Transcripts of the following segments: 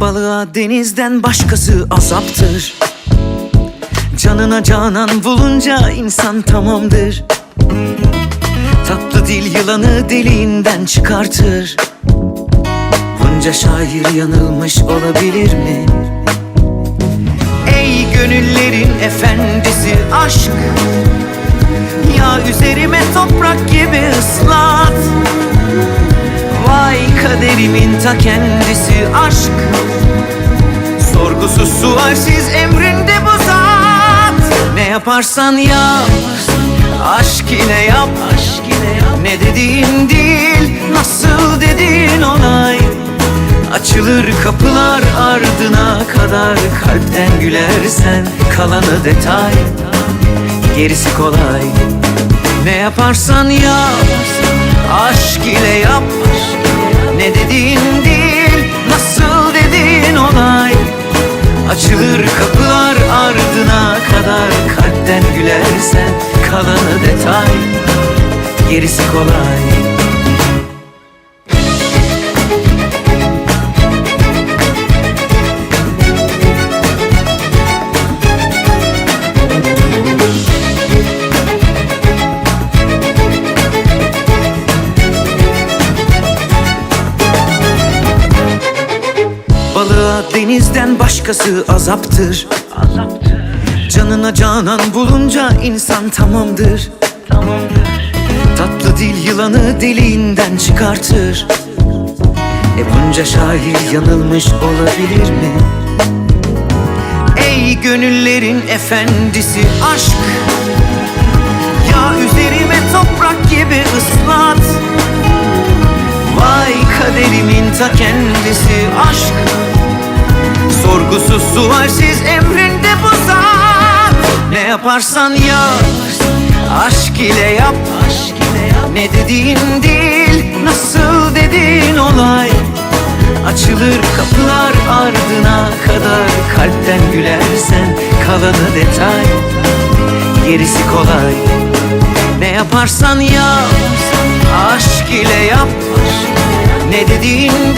Balığa denizden başkası azaptır. Canına canan bulunca insan tamamdır. Tatlı dil yılanı deliğinden çıkartır. Bunca şair yanılmış olabilir mi? Ey gönüllerin efendisi aşk. Ya üzerime toprak gibi ıslat kaderimin ta kendisi aşk. Sorgusuz sualsiz emrinde bu zat. Ne yaparsan yap Aşk ile yap. Ne dediğin değil Nasıl dediğin olay Açılır kapılar ardına kadar Kalpten gülersen kalanı detay. Gerisi kolay. Ne yaparsan yap Aşk ile yap kalanı detay Gerisi kolay. Balığa denizden başkası azaptır Canına canan bulunca insan tamamdır. Tatlı dil yılanı deliğinden çıkartır. E bunca şair yanılmış olabilir mi? Ey gönüllerin efendisi aşk Ya üzerime toprak gibi ıslat. Vay kaderimin ta kendisi aşk. Sorgusuz sualsiz emrinde bu zat Ne yaparsan yap Aşk ile yap. Ne dediğin değil Nasıl dediğin olay. Açılır kapılar ardına kadar Kalpten gülersen kalanı detay. Gerisi kolay. Ne yaparsan yap Aşk ile yap. Ne dediğin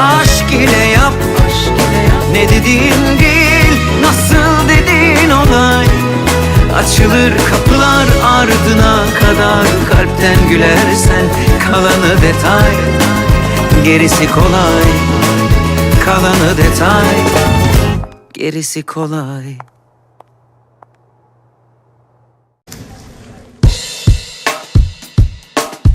Aşk ile yap Ne dediğin değil Nasıl dediğin olay. Açılır kapılar ardına kadar Kalpten gülersen kalanı detay. Gerisi kolay Kalanı detay. Gerisi kolay